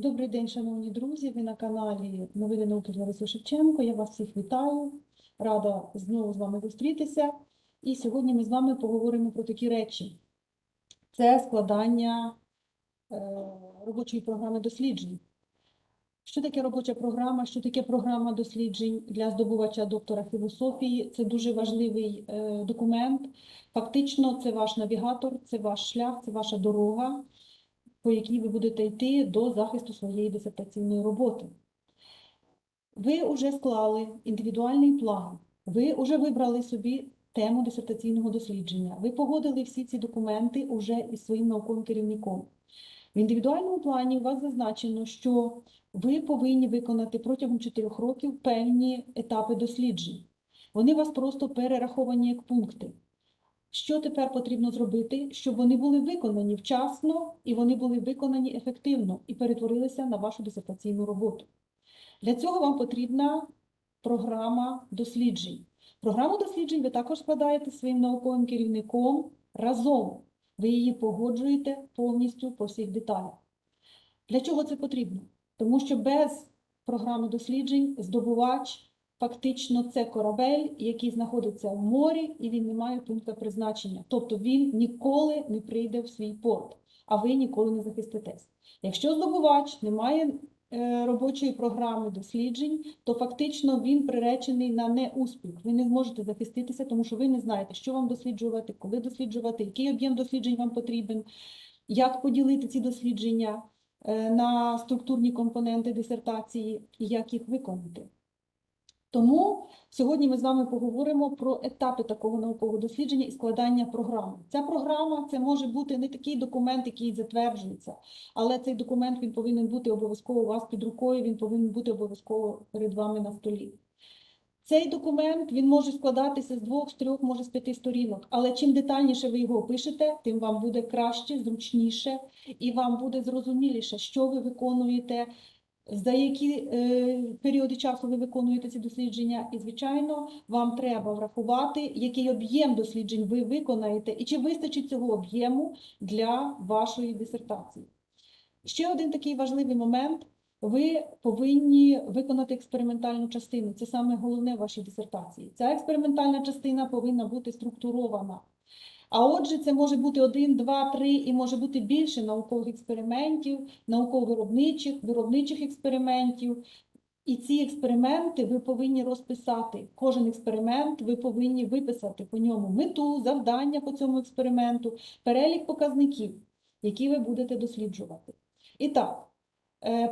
Добрий день, шановні друзі. Ви на каналі Новини науки з Ларисою Шевченко. Я вас всіх вітаю. Рада знову з вами зустрітися. І сьогодні ми з вами поговоримо про такі речі: це складання е, робочої програми досліджень. Що таке робоча програма? Що таке програма досліджень для здобувача доктора філософії? Це дуже важливий е, документ. Фактично, це ваш навігатор, це ваш шлях, це ваша дорога по якій ви будете йти до захисту своєї дисертаційної роботи. Ви вже склали індивідуальний план, ви вже вибрали собі тему дисертаційного дослідження, ви погодили всі ці документи уже із своїм науковим керівником. В індивідуальному плані у вас зазначено, що ви повинні виконати протягом 4 років певні етапи досліджень. Вони у вас просто перераховані як пункти. Що тепер потрібно зробити, щоб вони були виконані вчасно і вони були виконані ефективно і перетворилися на вашу дисертаційну роботу? Для цього вам потрібна програма досліджень. Програму досліджень ви також складаєте своїм науковим керівником разом. Ви її погоджуєте повністю по всіх деталях. Для чого це потрібно? Тому що без програми досліджень здобувач Фактично, це корабель, який знаходиться в морі, і він не має пункту призначення. Тобто він ніколи не прийде в свій порт, а ви ніколи не захиститесь. Якщо здобувач не має е, робочої програми досліджень, то фактично він приречений на неуспіх. Ви не зможете захиститися, тому що ви не знаєте, що вам досліджувати, коли досліджувати, який об'єм досліджень вам потрібен, як поділити ці дослідження е, на структурні компоненти дисертації і як їх виконати. Тому сьогодні ми з вами поговоримо про етапи такого наукового дослідження і складання програми. Ця програма це може бути не такий документ, який затверджується, але цей документ він повинен бути обов'язково у вас під рукою, він повинен бути обов'язково перед вами на столі. Цей документ він може складатися з двох, з трьох, може з п'яти сторінок, але чим детальніше ви його опишете, тим вам буде краще, зручніше і вам буде зрозуміліше, що ви виконуєте, за які е, періоди часу ви виконуєте ці дослідження, і, звичайно, вам треба врахувати, який об'єм досліджень ви виконаєте, і чи вистачить цього об'єму для вашої дисертації. Ще один такий важливий момент. Ви повинні виконати експериментальну частину. Це саме головне в вашій дисертації. Ця експериментальна частина повинна бути структурована. А отже, це може бути один, два, три і може бути більше наукових експериментів, науково-виробничих, виробничих експериментів. І ці експерименти ви повинні розписати. Кожен експеримент ви повинні виписати по ньому мету, завдання по цьому експерименту, перелік показників, які ви будете досліджувати. І так,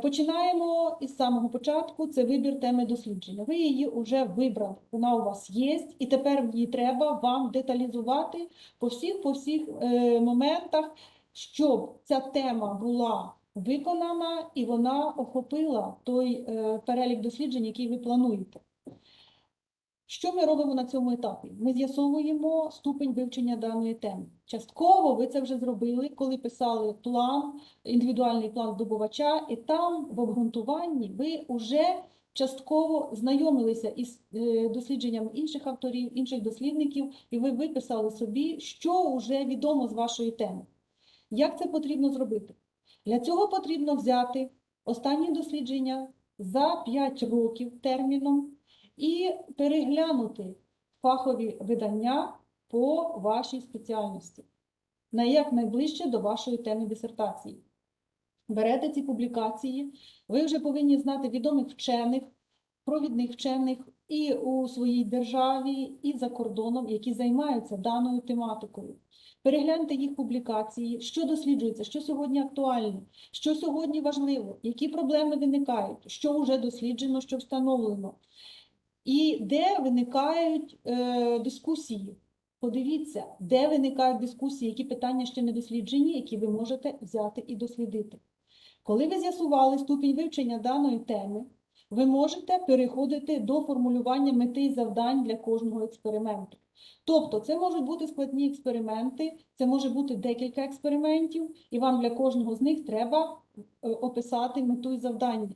починаємо із самого початку. Це вибір теми дослідження. Ви її вже вибрали, вона у вас є, і тепер її треба вам деталізувати по всіх, по всіх е, моментах, щоб ця тема була виконана і вона охопила той е, перелік досліджень, який ви плануєте. Що ми робимо на цьому етапі? Ми з'ясовуємо ступень вивчення даної теми. Частково ви це вже зробили, коли писали план, індивідуальний план здобувача, і там в обґрунтуванні ви вже частково знайомилися із е, дослідженнями інших авторів, інших дослідників, і ви виписали собі, що вже відомо з вашої теми. Як це потрібно зробити? Для цього потрібно взяти останні дослідження за 5 років терміном і переглянути фахові видання по вашій спеціальності на як найближче до вашої теми дисертації. Берете ці публікації, ви вже повинні знати відомих вчених, провідних вчених і у своїй державі, і за кордоном, які займаються даною тематикою. Перегляньте їх публікації, що досліджується, що сьогодні актуально, що сьогодні важливо, які проблеми виникають, що вже досліджено, що встановлено, і де виникають е, дискусії. Подивіться, де виникають дискусії, які питання ще не досліджені, які ви можете взяти і дослідити. Коли ви з'ясували ступінь вивчення даної теми, ви можете переходити до формулювання мети і завдань для кожного експерименту. Тобто, це можуть бути складні експерименти, це може бути декілька експериментів, і вам для кожного з них треба е, описати мету і завдання.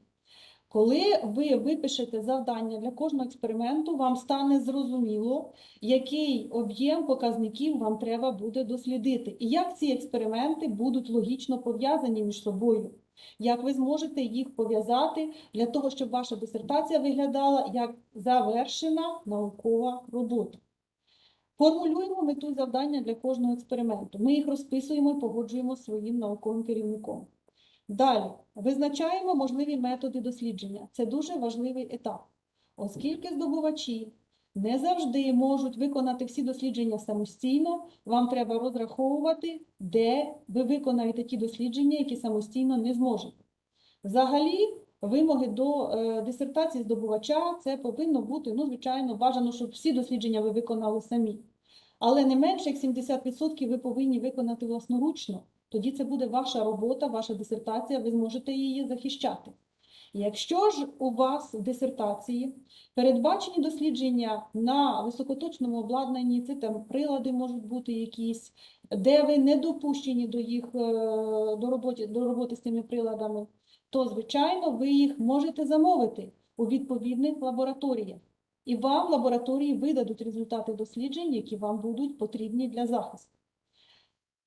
Коли ви випишете завдання для кожного експерименту, вам стане зрозуміло, який об'єм показників вам треба буде дослідити, і як ці експерименти будуть логічно пов'язані між собою. як ви зможете їх пов'язати для того, щоб ваша дисертація виглядала як завершена наукова робота. Формулюємо мету завдання для кожного експерименту. Ми їх розписуємо і погоджуємо своїм науковим керівником. Далі визначаємо можливі методи дослідження. Це дуже важливий етап, оскільки здобувачі не завжди можуть виконати всі дослідження самостійно, вам треба розраховувати, де ви виконаєте ті дослідження, які самостійно не зможете. Взагалі, вимоги до е, дисертації здобувача це повинно бути, ну, звичайно, бажано, щоб всі дослідження ви виконали самі. Але не менше як 70% ви повинні виконати власноручно. Тоді це буде ваша робота, ваша дисертація, ви зможете її захищати. Якщо ж у вас в дисертації передбачені дослідження на високоточному обладнанні, це там прилади можуть бути якісь, де ви не допущені до їх е, до роботи, до роботи з цими приладами, то звичайно ви їх можете замовити у відповідних лабораторіях. І вам лабораторії видадуть результати досліджень, які вам будуть потрібні для захисту.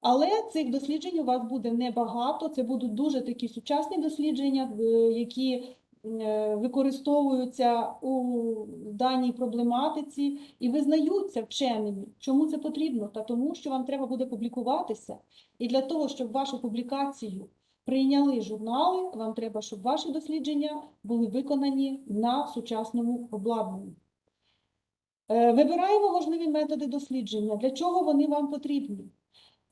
Але цих досліджень у вас буде небагато. Це будуть дуже такі сучасні дослідження, е, які е, використовуються у даній проблематиці і визнаються вченими. Чому це потрібно? Та тому, що вам треба буде публікуватися. І для того, щоб вашу публікацію прийняли журнали, вам треба, щоб ваші дослідження були виконані на сучасному обладнанні. Е, Вибираємо можливі методи дослідження. Для чого вони вам потрібні?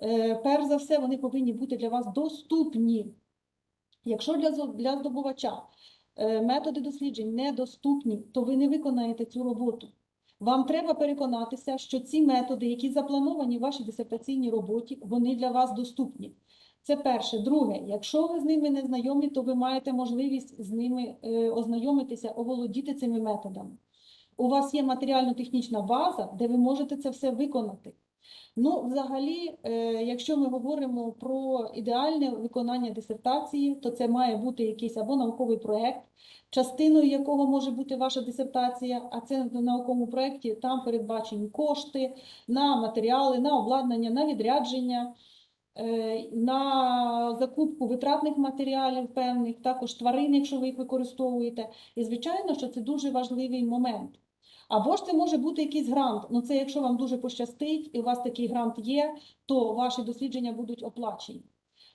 Е, перш за все, вони повинні бути для вас доступні. Якщо для, для здобувача е, методи досліджень недоступні, то ви не виконаєте цю роботу. Вам треба переконатися, що ці методи, які заплановані в вашій дисертаційній роботі, вони для вас доступні. Це перше. Друге, якщо ви з ними не знайомі, то ви маєте можливість з ними е, ознайомитися, оволодіти цими методами. У вас є матеріально-технічна база, де ви можете це все виконати. Ну, взагалі, е, якщо ми говоримо про ідеальне виконання дисертації, то це має бути якийсь або науковий проєкт, частиною якого може бути ваша дисертація, а це в науковому проєкті там передбачені кошти на матеріали, на обладнання, на відрядження, е, на закупку витратних матеріалів певних, також тварин, якщо ви їх використовуєте. І звичайно, що це дуже важливий момент. Або ж це може бути якийсь грант. Ну це якщо вам дуже пощастить, і у вас такий грант є, то ваші дослідження будуть оплачені.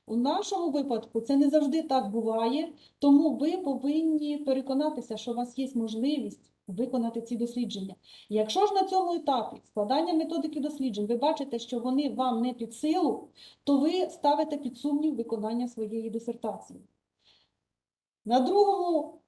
У нашому випадку це не завжди так буває, тому ви повинні переконатися, що у вас є можливість виконати ці дослідження. Якщо ж на цьому етапі складання методики досліджень ви бачите, що вони вам не під силу, то ви ставите під сумнів виконання своєї дисертації. На другому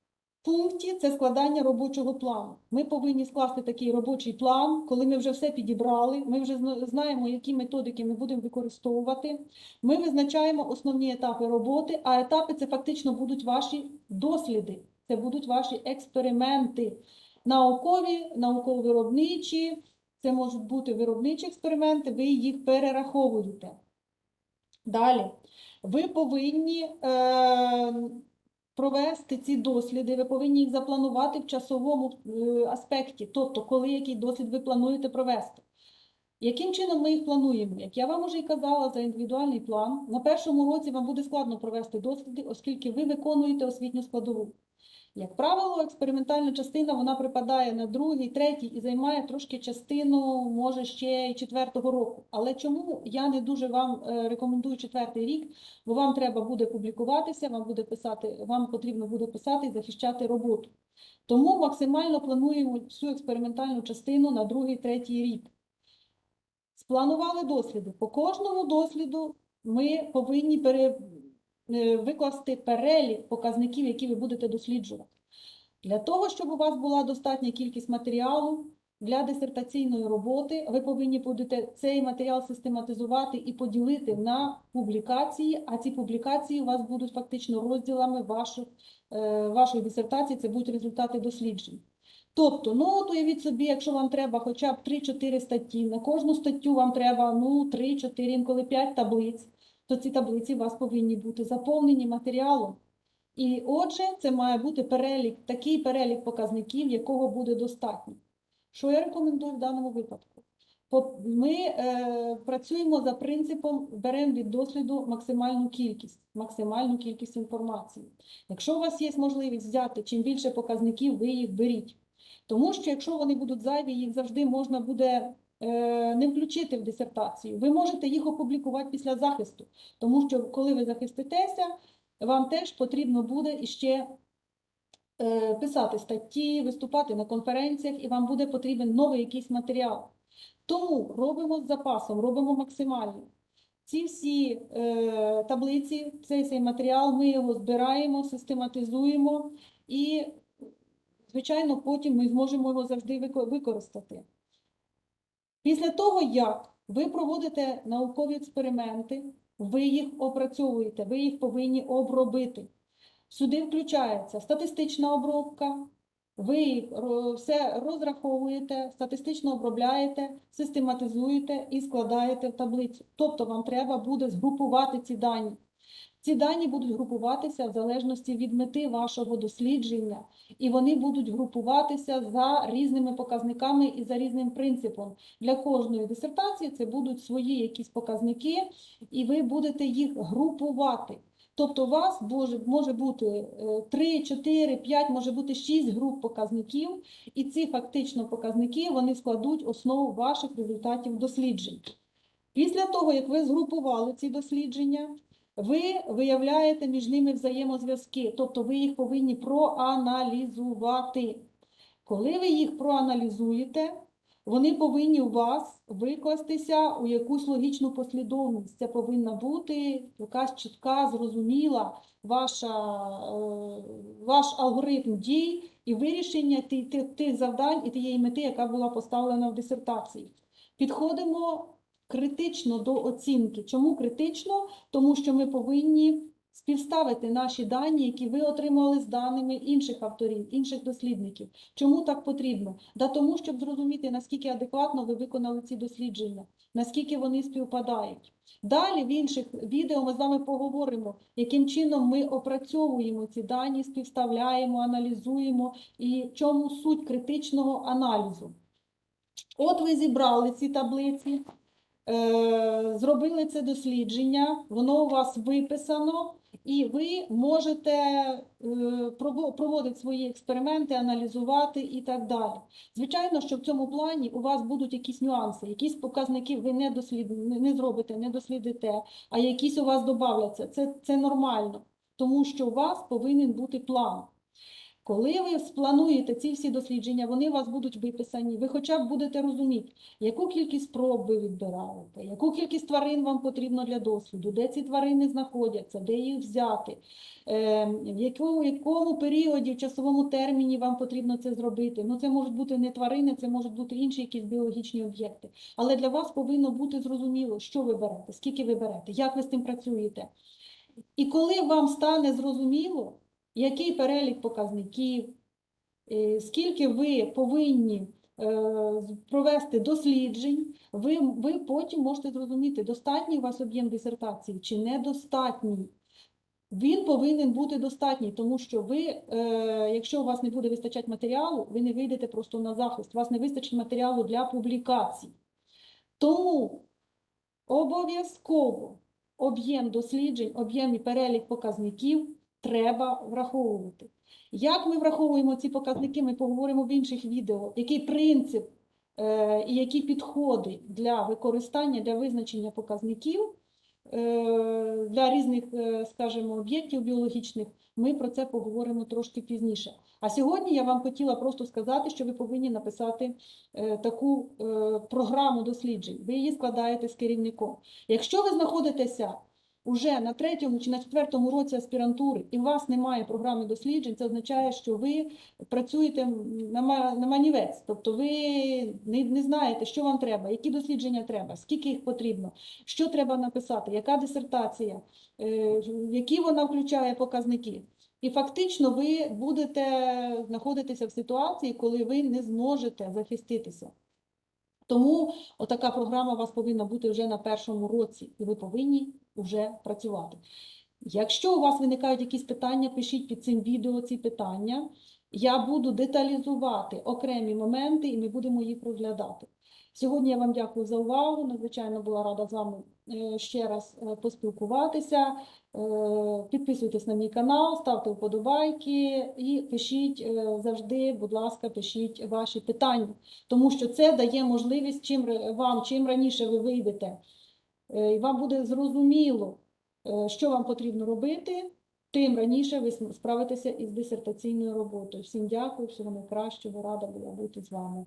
пункті це складання робочого плану. Ми повинні скласти такий робочий план, коли ми вже все підібрали, ми вже знаємо, які методики ми будемо використовувати. Ми визначаємо основні етапи роботи, а етапи це фактично будуть ваші досліди, це будуть ваші експерименти. Наукові, науково-виробничі, це можуть бути виробничі експерименти, ви їх перераховуєте. Далі, ви повинні е, провести ці досліди, ви повинні їх запланувати в часовому е, аспекті, тобто, коли який дослід ви плануєте провести. Яким чином ми їх плануємо? Як я вам уже і казала за індивідуальний план, на першому році вам буде складно провести досліди, оскільки ви виконуєте освітню складову. Як правило, експериментальна частина вона припадає на другий, третій і займає трошки частину, може ще й четвертого року. Але чому я не дуже вам е, рекомендую четвертий рік? Бо вам треба буде публікуватися, вам буде писати, вам потрібно буде писати і захищати роботу. Тому максимально плануємо всю експериментальну частину на другий, третій рік. Спланували досліди. По кожному досліду ми повинні пере, викласти перелік показників, які ви будете досліджувати. Для того, щоб у вас була достатня кількість матеріалу для дисертаційної роботи, ви повинні будете цей матеріал систематизувати і поділити на публікації, а ці публікації у вас будуть фактично розділами ваших, е, вашої дисертації, це будуть результати досліджень. Тобто, ну от уявіть собі, якщо вам треба хоча б 3-4 статті, на кожну статтю вам треба ну 3-4, інколи 5 таблиць, то ці таблиці у вас повинні бути заповнені матеріалом. І отже, це має бути перелік, такий перелік показників, якого буде достатньо. Що я рекомендую в даному випадку? Ми е, працюємо за принципом беремо від досліду максимальну кількість, максимальну кількість інформації. Якщо у вас є можливість взяти чим більше показників, ви їх беріть. Тому що якщо вони будуть зайві, їх завжди можна буде не включити в дисертацію. Ви можете їх опублікувати після захисту, тому що коли ви захиститеся, вам теж потрібно буде іще е, писати статті, виступати на конференціях, і вам буде потрібен новий якийсь матеріал. Тому робимо з запасом, робимо максимально. Ці всі е, таблиці, цей, цей матеріал, ми його збираємо, систематизуємо і, звичайно, потім ми зможемо його завжди використати. Після того, як ви проводите наукові експерименти, ви їх опрацьовуєте, ви їх повинні обробити. Сюди включається статистична обробка, ви їх все розраховуєте, статистично обробляєте, систематизуєте і складаєте в таблицю. Тобто вам треба буде згрупувати ці дані. Ці дані будуть групуватися в залежності від мети вашого дослідження, і вони будуть групуватися за різними показниками і за різним принципом. Для кожної дисертації це будуть свої якісь показники, і ви будете їх групувати. Тобто у вас може, бути 3, 4, 5, може бути 6 груп показників, і ці фактично показники вони складуть основу ваших результатів досліджень. Після того, як ви згрупували ці дослідження, ви виявляєте між ними взаємозв'язки, тобто ви їх повинні проаналізувати. Коли ви їх проаналізуєте, вони повинні у вас викластися у якусь логічну послідовність. Це повинна бути якась чітка, зрозуміла ваша, е, ваш алгоритм дій і вирішення тих, тих, завдань і тієї мети, яка була поставлена в дисертації. Підходимо критично до оцінки. Чому критично? Тому що ми повинні співставити наші дані, які ви отримали з даними інших авторів, інших дослідників. Чому так потрібно? Да тому, щоб зрозуміти, наскільки адекватно ви виконали ці дослідження, наскільки вони співпадають. Далі в інших відео ми з вами поговоримо, яким чином ми опрацьовуємо ці дані, співставляємо, аналізуємо і чому суть критичного аналізу. От ви зібрали ці таблиці, зробили це дослідження, воно у вас виписано, і ви можете е, проводити свої експерименти, аналізувати і так далі. Звичайно, що в цьому плані у вас будуть якісь нюанси, якісь показники ви не, дослід... не зробите, не дослідите, а якісь у вас додавляться. Це, це нормально, тому що у вас повинен бути план. Коли ви сплануєте ці всі дослідження, вони у вас будуть виписані, ви хоча б будете розуміти, яку кількість проб ви відбираєте, яку кількість тварин вам потрібно для досліду, де ці тварини знаходяться, де їх взяти, е, в якому, якому періоді, в часовому терміні вам потрібно це зробити. Ну, це можуть бути не тварини, це можуть бути інші якісь біологічні об'єкти. Але для вас повинно бути зрозуміло, що ви берете, скільки ви берете, як ви з тим працюєте. І коли вам стане зрозуміло, який перелік показників, е, скільки ви повинні е, провести досліджень, ви, ви потім можете зрозуміти, достатній у вас об'єм дисертації чи недостатній. Він повинен бути достатній, тому що ви, е, якщо у вас не буде вистачати матеріалу, ви не вийдете просто на захист, у вас не вистачить матеріалу для публікацій. Тому обов'язково об'єм досліджень, об'єм і перелік показників треба враховувати. Як ми враховуємо ці показники, ми поговоримо в інших відео. Який принцип е, і які підходи для використання, для визначення показників е, для різних, е, скажімо, об'єктів біологічних, ми про це поговоримо трошки пізніше. А сьогодні я вам хотіла просто сказати, що ви повинні написати таку програму досліджень. Ви її складаєте з керівником. Якщо ви знаходитеся уже на третьому чи на четвертому році аспірантури і у вас немає програми досліджень, це означає, що ви працюєте на, на манівець, тобто ви не, не знаєте, що вам треба, які дослідження треба, скільки їх потрібно, що треба написати, яка дисертація, е, які вона включає показники. І фактично ви будете знаходитися в ситуації, коли ви не зможете захиститися. Тому отака програма у вас повинна бути вже на першому році, і ви повинні вже працювати. Якщо у вас виникають якісь питання, пишіть під цим відео ці питання. Я буду деталізувати окремі моменти, і ми будемо їх розглядати. Сьогодні я вам дякую за увагу. Надзвичайно була рада з вами е, ще раз е, поспілкуватися. Е, Підписуйтесь на мій канал, ставте вподобайки і пишіть завжди, будь ласка, пишіть ваші питання, тому що це дає можливість чим вам, чим раніше ви вийдете, і вам буде зрозуміло, е, що вам потрібно робити, тим раніше ви справитеся із дисертаційною роботою. Всім дякую, всього найкращого, рада була бути з вами.